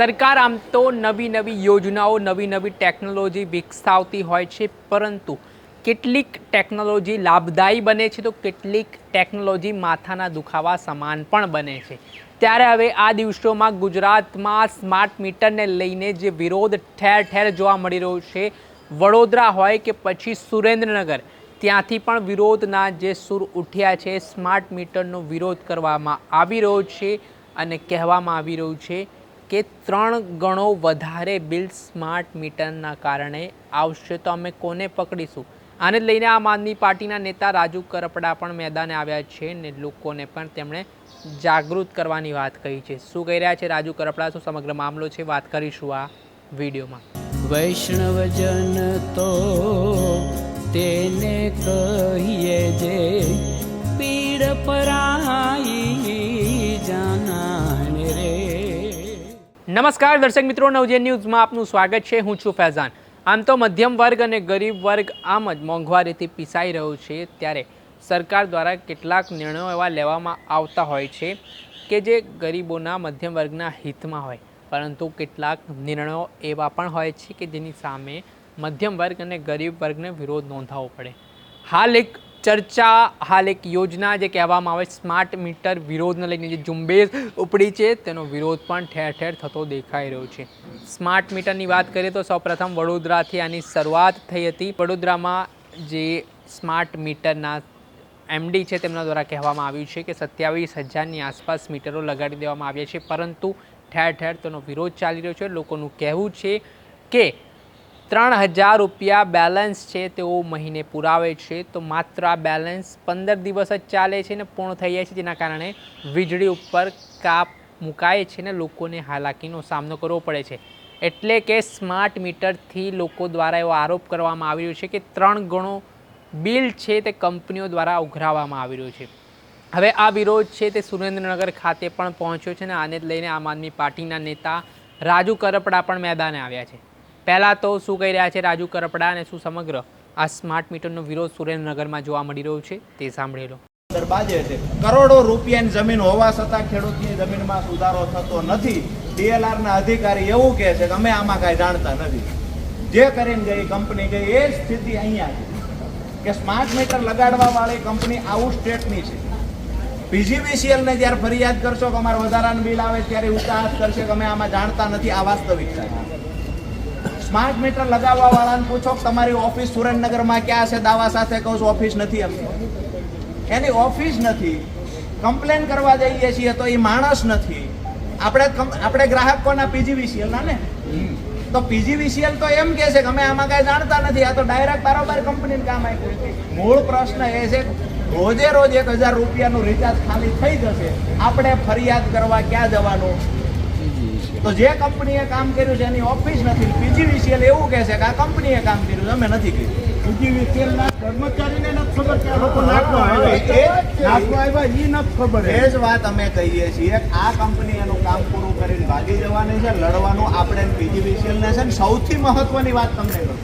સરકાર આમ તો નવી નવી યોજનાઓ, નવી નવી ટેકનોલોજી વિકસાવતી હોય છે, પરંતુ કેટલીક ટેકનોલોજી લાભદાયી બને છે તો કેટલીક ટેકનોલોજી માથાના દુખાવા સમાન પણ બને છે. ત્યારે હવે આ દિવસોમાં ગુજરાતમાં સ્માર્ટ મીટરને લઈને જે વિરોધ ઠેર ઠેર જોવા મળી રહ્યો છે, વડોદરા હોય કે પછી સુરેન્દ્રનગર, ત્યાંથી પણ વિરોધના જે સૂર ઉઠ્યા છે, સ્માર્ટ મીટરનો વિરોધ કરવામાં આવી રહ્યો છે અને કહેવામાં આવી રહ્યું છે કે ત્રણ ગણો વધારે બિલ સ્માર્ટ મીટરના કારણે આવશે તો અમે કોને પકડીશું? આને લઈને આમ આદમી પાર્ટીના નેતા રાજુ કરપડા પણ મેદાને આવ્યા છે ને લોકોને પણ તેમણે જાગૃત કરવાની વાત કહી છે. શું કહી રહ્યા છે રાજુ કરપડા? શું સમગ્ર મામલો છે? વાત કરીશું આ વિડીયોમાં. વૈષ્ણવજન તો તેને કહીએ જે પીડ પરાઈ નમસ્કાર દર્શક મિત્રો નવજેન ન્યૂઝમાં આપનું સ્વાગત છે. હું છું ફૈઝાન. આમ તો મધ્યમ વર્ગ અને ગરીબ વર્ગ આમ જ મોંઘવારીથી પીસાઈ રહ્યો છે ત્યારે સરકાર દ્વારા કેટલાક નિર્ણયો એવા લેવામાં આવતા હોય છે કે જે ગરીબોના મધ્યમ વર્ગના હિતમાં હોય. પરંતુ કેટલાક નિર્ણયો એવા પણ હોય છે કે જેની સામે મધ્યમ વર્ગ અને ગરીબ વર્ગને વિરોધ નોંધાવવો પડે. હાલ એક ચર્ચા હાલ એક યોજના જે કહેવામાં આવે સ્માર્ટ મીટર વિરોધને લઈને જે ઝુંબેશ ઉપડી છે, તેનો વિરોધ પણ ઠેર ઠેર થતો દેખાઈ રહ્યો છે. સ્માર્ટ મીટરની વાત કરીએ તો સૌપ્રથમ વડોદરાથી આની શરૂઆત થઈ હતી. વડોદરામાં જે સ્માર્ટ મીટરના એમડી છે, તેમના દ્વારા કહેવામાં આવ્યું છે કે સત્યાવીસ હજારની આસપાસ મીટરો લગાડી દેવામાં આવ્યા છે, પરંતુ ઠેર ઠેર તેનો વિરોધ ચાલી રહ્યો છે. લોકોનું કહેવું છે કે ત્રણ હજાર રૂપિયા બેલેન્સ છે તેઓ મહિને પુરાવે છે. તો માત્ર આ બેલેન્સ પંદર દિવસ જ ચાલે છે ને પૂર્ણ થઈ જાય છે. જેના કારણે વીજળી ઉપર કાપ મુકાય છે ને લોકોને હાલાકીનો સામનો કરવો પડે છે. એટલે કે સ્માર્ટ મીટરથી લોકો દ્વારા એવો આરોપ કરવામાં આવી રહ્યો છે કે ત્રણ ગણો બિલ છે તે કંપનીઓ દ્વારા ઉઘરાવવામાં આવી રહ્યું છે. હવે આ વિરોધ છે તે સુરેન્દ્રનગર ખાતે પણ પહોંચ્યો છે ને આને લઈને આમ આદમી પાર્ટીના નેતા રાજુ કરપડા પણ મેદાને આવ્યા છે. પહેલાં તો શું કહી રહ્યા છે રાજુ કરપડા અને શું સમગ્ર આ સ્માર્ટ મીટરનો વિરોધ સુરેન્દ્રનગરમાં જોવા મળી રહ્યો છે તે સાંભળી લો. અંદર છે. કરોડો રૂપિયાની જમીન હોવા છતાં ખેડૂતની જમીનમાં સુધારો થતો નથી. ડીએલઆરના અધિકારી એવું કહે છે કે અમે આમાં કાંઈ જાણતા નથી. જે કરીને ગઈ કંપની ગઈ એ સ્થિતિ અહીંયા છે. કે સ્માર્ટ મીટર લગાડવા વાળી કંપની આઉટ સ્ટેટની છે. પીજીવીસીએલ ને જ્યારે ફરિયાદ કરશો કે અમારે વધારાનું બિલ આવે ત્યારે ઉતાહત કરશે કે અમે આમાં જાણતા નથી આ વાસ્તવિકતા છે સ્માર્ટ મીટર લગાવવા વાળાને પૂછો તમારી ઓફિસ સુરેન્દ્રનગરમાં ક્યાં છે? દાવા સાથે કહું છું, ઓફિસ નથી એમની એની ઓફિસ નથી. કમ્પ્લેન કરવા જઈએ છીએ તો એ માણસ નથી. આપણે આપણે ગ્રાહક કોના? પીજીવીસીએલના ને? તો પીજીવીસીએલ તો એમ કે છે કે અમે આમાં કાંઈ જાણતા નથી. આ તો ડાયરેક્ટ બારોબાર કંપનીને કામ આપ્યું મૂળ પ્રશ્ન એ છે રોજે રોજ એક હજાર રૂપિયાનું રિચાર્જ ખાલી થઈ જશે. આપણે ફરિયાદ કરવા ક્યાં જવાનું? તો જે કંપનીએ કામ કર્યું છે એની ઓફિસ નથી. પીજીવીસીએલ એવું કહે છે કે આ કંપનીએ કામ કર્યું છે અમે નથી કર્યું. પીજીવીસીએલના કર્મચારીને નથી ખબર કે આ લોકો નાખવા આવ્યા. એ જ- નાખવા આવ્યા ઈ નથી ખબર એ જ વાત અમે કહીએ છીએ. આ કંપની એનું કામ પૂરું કરીને ભાગી જવાની છે લડવાનું આપણે પીજીવીસીએલ ને છે ને સૌથી મહત્વની વાત તમને કહું.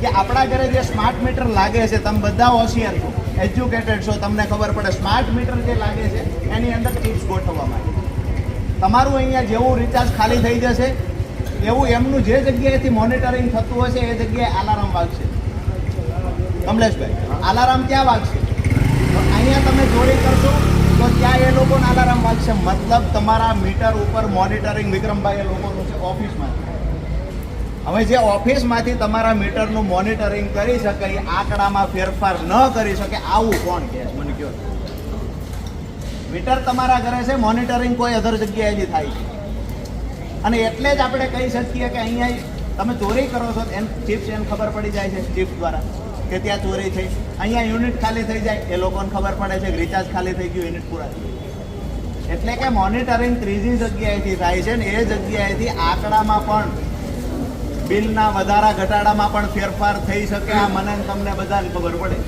કે આપણા ઘરે જે સ્માર્ટ મીટર લાગે છે તમે બધા હોશિયાર છો એજ્યુકેટેડ છો તમને ખબર પડે સ્માર્ટ મીટર જે લાગે છે એની અંદર ચિપ્સ ગોઠવવામાં આવે તમારું અહીંયા જેવું રિચાર્જ ખાલી થઈ જશે, એવું એમનું જે જગ્યાએથી મોનિટરિંગ થતું હશે, એ જગ્યાએ અલાર્મ વાગશે. કમલેશભાઈ અલાર્મ ક્યાં વાગશે? અહીંયા તમે જોડી કરશો, તો ત્યાં એ લોકોને અલાર્મ વાગશે. મતલબ તમારા મીટર ઉપર મોનિટરિંગ વિક્રમભાઈ એ લોકોનું છે ઓફિસમાંથી હવે જે ઓફિસમાંથી તમારા મીટરનું મોનિટરિંગ કરી શકે આંકડામાં ફેરફાર ન કરી શકે આવું કોણ કહે? મને કહો. મીટર તમારા ઘરે છે મોનિટરિંગ કોઈ અધર જગ્યાએથી થાય છે. અને એટલે જ આપણે કહી શકીએ કે અહીંયા તમે ચોરી કરો છો, એમ ચિપ્સ એમ ખબર પડી જાય છે ચિપ્સ દ્વારા કે ત્યાં ચોરી થઈ. અહીંયા યુનિટ ખાલી થઈ જાય, એ લોકોને ખબર પડે છે રિચાર્જ ખાલી થઈ ગયું યુનિટ પૂરા એટલે કે મોનિટરિંગ ત્રીજી જગ્યાએથી થાય છે ને એ જગ્યાએથી આંકડામાં પણ બિલના વધારા ઘટાડામાં પણ ફેરફાર થઈ શકે, આ મને તમને બધાને ખબર પડે.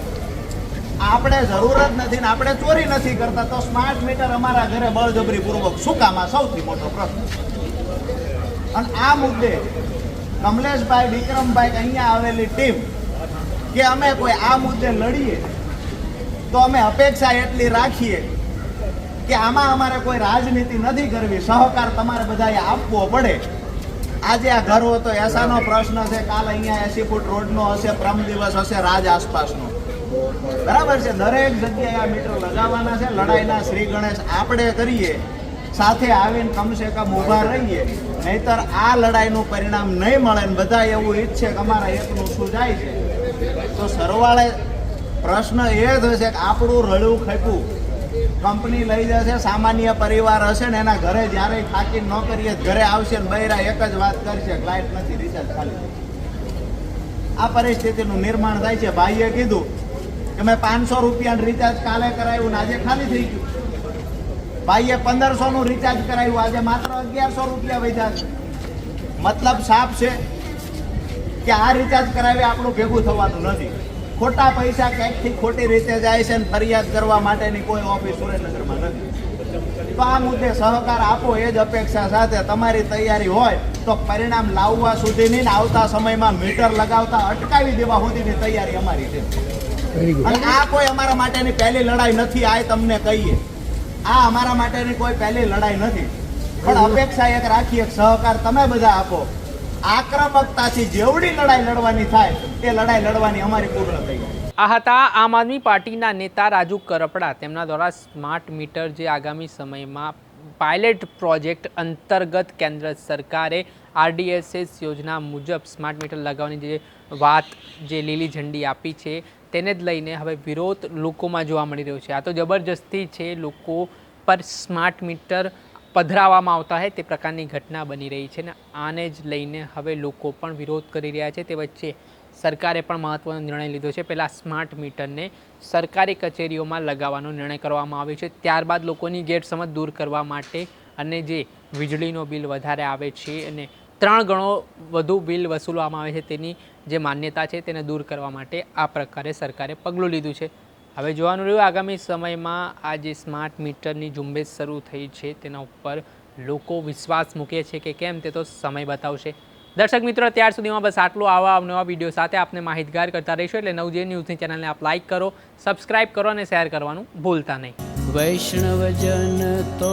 આપણે જરૂર જ નથી ને આપણે ચોરી નથી કરતા, તો સ્માર્ટ મીટર અમારા ઘરે બળજબરી પૂર્વક શું કામ સૌથી મોટો પ્રશ્ન અને આ મુદ્દે કમલેશભાઈ, વિક્રમભાઈ અહીંયા આવેલી ટીમ કે અમે કોઈ આ મુદ્દે લડીએ, તો અમે અપેક્ષા એટલી રાખીએ કે આમાં અમારે કોઈ રાજનીતિ નથી કરવી. સહકાર તમારે બધાએ આપવો પડે. આજે આ ઘર હતો એસાનો પ્રશ્ન છે, કાલ અહીંયા એસી ફૂટ રોડનો હશે, પ્રમ દિવસ હશે, રાજ આસપાસનો. બરાબર છે. દરેક જગ્યાએ આ મીટર લગાવવાના છે. લડાઈના શ્રી ગણેશ આપણે કરીએ. સાથે આવીને કમસે કમ ઊભા રહીએ. નહીતર આ લડાઈનું પરિણામ નહીં મળે ને બધા એવું ઈચ્છે કે અમારા એકનું શું જાય છે. તો સરવાળે પ્રશ્ન એ જ છે કે આપણું રડવું ખેપું કંપની લઈ જશે, સામાન્ય પરિવાર હશે ને એના ઘરે જ્યારે થાકી ન કરીએ ઘરે આવશે ને બૈરા એક જ વાત કરશે લાઇટ નથી, રિચાર્જ ખાલી. આ પરિસ્થિતિનું નિર્માણ થાય છે. ભાઈએ કીધું કે મેં પાંચસો રૂપિયાનું રિચાર્જ કાલે કરાવ્યું ને આજે ખાલી થઈ ગયું. ભાઈએ પંદરસો નું રિચાર્જ કરાવ્યું આજે માત્ર અગિયારસો રૂપિયા વધ્યા છે. મતલબ સાફ છે કે આ રિચાર્જ કરાવી આપણું ભેગું થવાનું નથી. ખોટા પૈસા ક્યાંકથી ખોટી રીતે જાય છે ને ફરિયાદ કરવા માટેની કોઈ ઓફિસ સુરેન્દ્રનગરમાં નથી. તો આ મુદ્દે સહકાર આપો એ જ અપેક્ષા સાથે તમારી તૈયારી હોય તો પરિણામ લાવવા સુધીની ને આવતા સમયમાં મીટર લગાવતા અટકાવી દેવા સુધીની તૈયારી અમારી છે. અને આ કોઈ અમારા માટેની પહેલી લડાઈ નથી આ તમને કહીએ. આ અમારા માટેની કોઈ પહેલી લડાઈ નથી. પણ અપેક્ષા એક રાખીએ સહકાર તમે બધા આપો. આક્રમકતાથી જેવડી લડાઈ લડવાની થાય એ લડાઈ લડવાની અમારી પૂર્ણ થઈ આ હતા આમ આદમી પાર્ટીના નેતા રાજુ કરપડા. તેમના દ્વારા સ્માર્ટ મીટર જે આગામી સમયમાં પાયલેટ પ્રોજેક્ટ અંતર્ગત કેન્દ્ર સરકારે આરડીએસએસ યોજના મુજબ સ્માર્ટ મીટર લગાવવાની જે વાત જે લીલી ઝંડી આપી છે, તેને જ લઈને હવે વિરોધ લોકોમાં જોવા મળી રહ્યો છે. આ તો જબરજસ્તી છે, લોકો પર સ્માર્ટ મીટર પધરાવવામાં આવતા હોય તે પ્રકારની ઘટના બની રહી છે ને આને જ લઈને હવે લોકો પણ વિરોધ કરી રહ્યા છે. તે વચ્ચે સરકારે પણ મહત્ત્વનો નિર્ણય લીધો છે. પહેલાં સ્માર્ટ મીટરને સરકારી કચેરીઓમાં લગાવવાનો નિર્ણય કરવામાં આવ્યો છે. ત્યારબાદ લોકોની ગેરસમજ દૂર કરવા માટે અને જે વીજળીનો બિલ વધારે આવે છે અને ત્રણ ગણો વધુ બિલ વસૂલવામાં આવે છે તેની જે માન્યતા છે તેને દૂર કરવા માટે આ પ્રકારે સરકારે પગલું લીધું છે. હવે જોવાનું રહ્યું આગામી સમયમાં આ જે સ્માર્ટ મીટરની ઝુંબેશ શરૂ થઈ છે તેના ઉપર લોકો વિશ્વાસ મૂકે છે કે કેમ તે તો સમય બતાવશે. દર્શક મિત્રો, ત્યાર સુધીમાં બસ આટલું. આવા નવા વીડિયો સાથે આપને માહિતગાર કરતા રહીશું એટલે નવજે ન્યૂઝની ચેનલને આપ લાઇક કરો, સબસ્ક્રાઇબ કરો અને શેર કરવાનું ભૂલતા નહીં. વૈષ્ણવજન તો